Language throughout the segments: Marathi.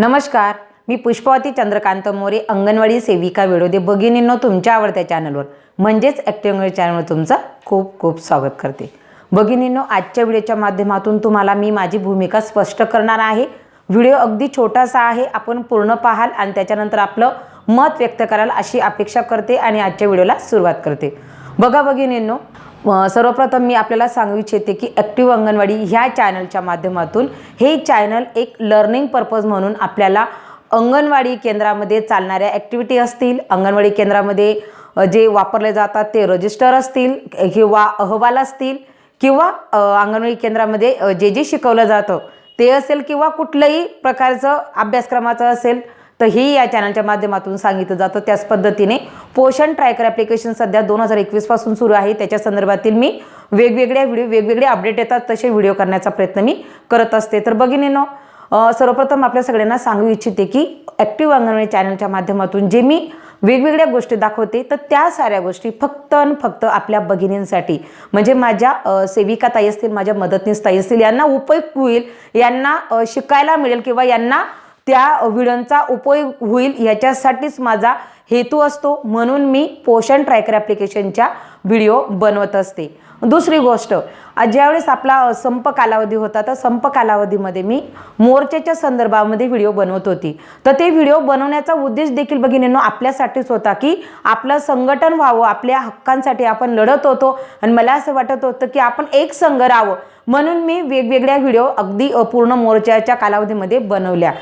नमस्कार मी पुष्पावती चंद्रकांत मोरे अंगणवाडी सेविका विरोधी भगिनींनो तुमच्या आवडत्या चॅनलवर. म्हणजेच ॲक्टिव्ह चॅनलवर तुमचं खूप खूप स्वागत करते. भगिनींनो आजच्या व्हिडिओच्या माध्यमातून तुम्हाला मी माझी भूमिका स्पष्ट करणार आहे. व्हिडिओ अगदी छोटासा आहे आपण पूर्ण पाहाल आणि त्याच्यानंतर आपलं मत व्यक्त कराल अशी अपेक्षा करते आणि आजच्या व्हिडिओला सुरुवात करते. बघा भगिनींनो सर्वप्रथम मी आपल्याला सांगू इच्छिते की ॲक्टिव्ह अंगणवाडी ह्या चॅनलच्या माध्यमातून हे चॅनल एक लर्निंग पर्पज म्हणून आपल्याला अंगणवाडी केंद्रामध्ये चालणाऱ्या ॲक्टिव्हिटी असतील अंगणवाडी केंद्रामध्ये जे वापरले जातात ते रजिस्टर असतील किंवा अहवाल असतील किंवा अंगणवाडी केंद्रामध्ये जे जे शिकवलं जातं ते असेल किंवा कुठलंही प्रकारचं अभ्यासक्रमाचं असेल तर हे या चॅनलच्या माध्यमातून सांगितलं जातं. त्याच पद्धतीने पोषण ट्रॅकर ॲप्लिकेशन सध्या दोन हजार एकवीसपासून सुरू आहे. त्याच्या संदर्भातील मी वेगवेगळ्या व्हिडिओ वेगवेगळे अपडेट येतात. तसे व्हिडिओ करण्याचा प्रयत्न मी करत असते. तर भगिनीनो सर्वप्रथम आपल्या सगळ्यांना सांगू इच्छिते की ॲक्टिव्ह अंगणवाडी चॅनलच्या माध्यमातून जे मी वेगवेगळ्या गोष्टी दाखवते तर त्या साऱ्या गोष्टी फक्त आणि फक्त आपल्या भगिनींसाठी. म्हणजे माझ्या सेविका ताई असतील माझ्या मदतनीस ताई असतील यांना उपयोग होईल यांना शिकायला मिळेल किंवा यांना त्या व्हिडिओंचा उपयोग होईल याच्यासाठीच माझा हेतू असतो म्हणून मी पोषण ट्रॅकर ॲप्लिकेशनच्या व्हिडिओ बनवत असते. दुसरी गोष्ट ज्यावेळेस आपला संप कालावधी होता तर संप कालावधीमध्ये मी मोर्चाच्या संदर्भामध्ये व्हिडिओ बनवत होती. तर ते व्हिडिओ बनवण्याचा उद्देश देखील भगिनींनो आपल्यासाठीच होता की आपलं संघटन व्हावं आपल्या हक्कांसाठी आपण लढत होतो आणि मला असं वाटत होतं की आपण एक संघ राहावं म्हणून मी वेगवेगळ्या व्हिडिओ अगदी पूर्ण मोर्चाच्या कालावधीमध्ये बनवल्या.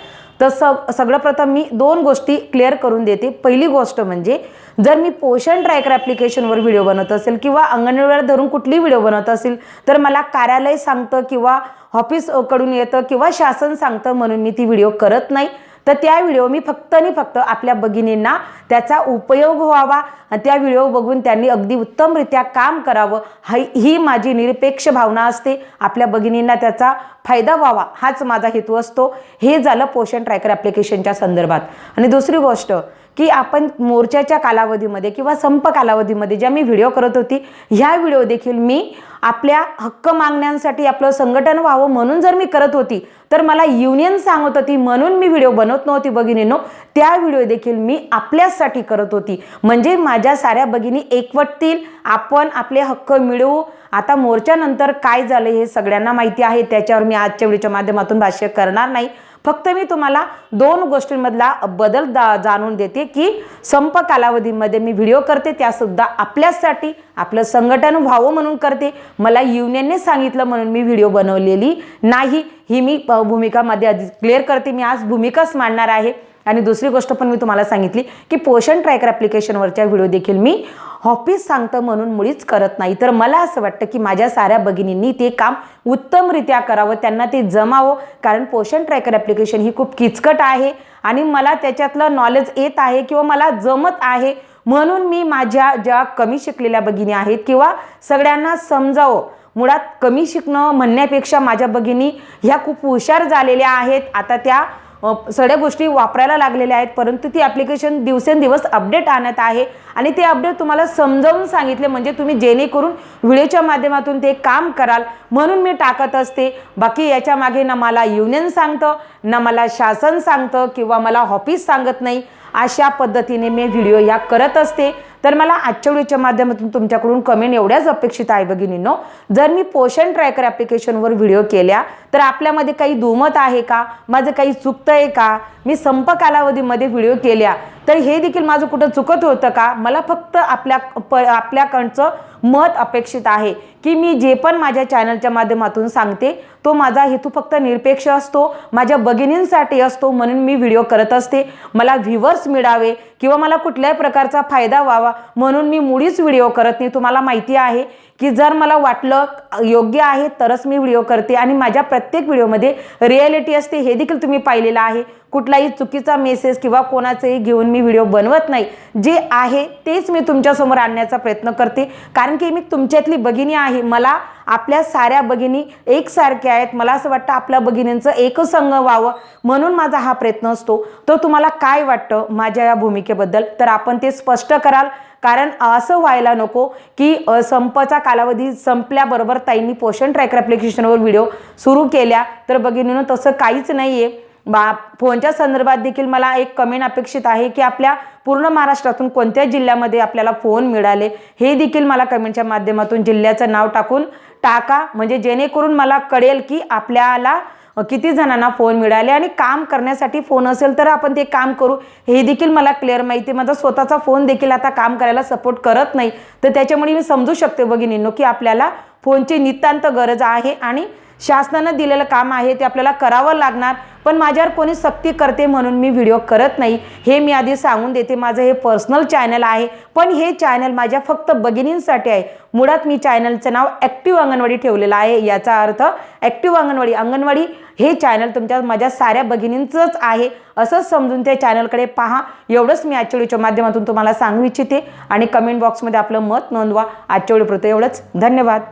तर स सगळं प्रथम मी दोन गोष्टी क्लिअर करून देते. पहिली गोष्ट म्हणजे जर मी पोषण ट्रॅकर ॲप्लिकेशनवर व्हिडिओ बनवत असेल किंवा अंगणवाडीला धरून कुठली व्हिडिओ बनवत असेल तर मला कार्यालय सांगतं किंवा ऑफिसकडून येतं किंवा शासन सांगतं म्हणून मी ती व्हिडिओ करत नाही. तर त्या व्हिडिओ मी फक्त आणि फक्त आपल्या भगिनींना त्याचा उपयोग व्हावा. आणि त्या व्हिडिओ बघून त्यांनी अगदी उत्तमरित्या काम करावं. ही ही माझी निरपेक्ष भावना असते. आपल्या भगिनींना त्याचा फायदा व्हावा हाच माझा हेतू असतो. हे झालं पोषण ट्रॅकर ॲप्लिकेशनच्या संदर्भात. आणि दुसरी गोष्ट की आपण मोर्चाच्या कालावधीमध्ये किंवा संप कालावधीमध्ये ज्या मी व्हिडिओ करत होती ह्या व्हिडिओ देखील मी आपल्या हक्क मागण्यांसाठी आपलं संघटन व्हावं म्हणून जर मी करत होती तर मला युनियन सांगत होती म्हणून मी व्हिडिओ बनवत नव्हती भगिनीनो. त्या व्हिडिओ देखील मी आपल्यासाठी करत होती. म्हणजे माझ्या साऱ्या भगिनी एकवटतील आपण आपले हक्क मिळवू. आता मोर्चानंतर काय झालं हे सगळ्यांना माहिती आहे त्याच्यावर मी आजच्या व्हिडिओच्या माध्यमातून भाष्य करणार नाही. फक्त मी तुम्हाला दोन गोष्टींमधला बदल दा जाणून देते की संप कालावधीमध्ये मी व्हिडिओ करते त्यासुद्धा आपल्यासाठी आपलं संघटन व्हावं म्हणून करते. मला युनियनने सांगितलं म्हणून मी व्हिडिओ बनवलेली नाही. ही मी भूमिकामध्ये आधी क्लिअर करते. मी आज भूमिकाच मांडणार आहे. आणि दुसरी गोष्ट पण मी तुम्हाला सांगितली की पोषण ट्रॅकर ॲप्लिकेशनवरच्या व्हिडिओ देखील मी ऑफिस सांगतं म्हणून मुळीच करत नाही. तर मला असं वाटतं की माझ्या साऱ्या भगिनींनी ते काम उत्तमरित्या करावं त्यांना ते जमावं. कारण पोषण ट्रॅकर ॲप्लिकेशन ही खूप किचकट आहे आणि मला त्याच्यातलं नॉलेज येत आहे किंवा मला जमत आहे. म्हणून मी माझ्या ज्या कमी शिकलेल्या भगिनी आहेत किंवा सगळ्यांना समजावं. मुळात कमी शिकणं म्हणण्यापेक्षा माझ्या भगिनी ह्या खूप हुशार झालेल्या आहेत. आता त्या सगळ्या गोष्टी वापरायला लागलेल्या आहेत परंतु ती ॲप्लिकेशन दिवसेंदिवस अपडेट आणत आहे आणि ते अपडेट तुम्हाला समजावून सांगितले म्हणजे तुम्ही जेणेकरून व्हिडिओच्या माध्यमातून ते काम कराल. म्हणून मी टाकत असते. बाकी याच्या मागे ना मला युनियन सांगतं ना मला शासन सांगतं किंवा मला ऑफिस सांगत नाही. अशा पद्धतीने मी व्हिडिओ या करत असते. तर मला आजच्या व्हिडिओच्या माध्यमातून तुमच्याकडून कमेंट एवढ्याच अपेक्षित आहे भगिनींनो. जर मी पोषण ट्रॅकर ॲप्लिकेशनवर व्हिडिओ केल्या तर आपल्यामध्ये काही दुमत आहे का? माझं काही चुकतं आहे का? मी संप कालावधीमध्ये व्हिडिओ केल्या तर हे देखील माझं कुठं चुकत होतं का? मला फक्त आपल्या प आपल्याकडचं मत अपेक्षित आहे की मी जे पण माझ्या चॅनलच्या माध्यमातून सांगते तो माझा हेतू फक्त निरपेक्ष असतो माझ्या भगिनींसाठी असतो म्हणून मी व्हिडिओ करत असते. मला व्ह्युवर्स मिळावे किंवा मला कुठल्याही प्रकारचा फायदा व्हावा म्हणून मी मुळीच व्हिडिओ करत नाही. तुम्हाला माहिती आहे की जर मला वाटलं योग्य आहे तरच मी व्हिडिओ करते आणि माझ्या प्रत्येक व्हिडिओमध्ये रिॲलिटी असते हे देखील तुम्ही पाहिलेलं आहे. कुठलाही चुकीचा मेसेज किंवा कोणाचंही घेऊन मी व्हिडिओ बनवत नाही. जे आहे तेच मी तुमच्यासमोर आणण्याचा प्रयत्न करते. कारण की मी तुमच्यातली भगिनी आहे. मला आपल्या साऱ्या भगिनी एकसारख्या आहेत. मला असं वाटतं आपल्या भगिनींचं एकसंग व्हावं. म्हणून माझा हा प्रयत्न असतो. तर तुम्हाला काय वाटतं माझ्या या भूमिकेबद्दल? तर आपण ते स्पष्ट कराल. कारण असं व्हायला नको की संपचा कालावधी संपल्याबरोबर ताईंनी पोषण ट्रॅकर ॲप्लिकेशनवर व्हिडिओ सुरू केल्या. तर बघिनीनं तसं काहीच नाही आहे बा फोनच्या संदर्भात देखील मला एक कमेंट अपेक्षित आहे की आपल्या पूर्ण महाराष्ट्रातून कोणत्या जिल्ह्यामध्ये आपल्याला फोन मिळाले हे देखील मला कमेंटच्या माध्यमातून जिल्ह्याचं नाव टाकून टाका. म्हणजे जेणेकरून मला कळेल की आपल्याला किती जणांना फोन मिळाले आणि काम करण्यासाठी फोन असेल तर आपण ते काम करू. हे देखील मला क्लिअर माहिती माझा स्वतःचा फोन देखील आता काम करायला सपोर्ट करत नाही. तर त्याच्यामुळे मी समजू शकते भगिनींनो की आपल्याला फोनची नितांत गरज आहे आणि शासनानं दिलेलं काम आहे ते आपल्याला करावं लागणार पण माझ्यावर कोणी सक्ती करते म्हणून मी व्हिडिओ करत नाही. हे मी आधी सांगून देते माझं हे पर्सनल चॅनल आहे पण हे चॅनल माझ्या फक्त भगिनींसाठी आहे. मुळात मी चॅनलचं नाव ॲक्टिव्ह अंगणवाडी ठेवलेलं आहे याचा अर्थ ॲक्टिव्ह अंगणवाडी अंगणवाडी हे चॅनल तुमच्या माझ्या साऱ्या भगिनींचंच आहे. असंच समजून त्या चॅनलकडे पहा. एवढंच मी आजच्या व्हिडिओच्या माध्यमातून तुम्हाला सांगू इच्छिते आणि कमेंट बॉक्समध्ये आपलं मत नोंदवा. आजच्या व्हिडिओपुरतं एवढंच. धन्यवाद.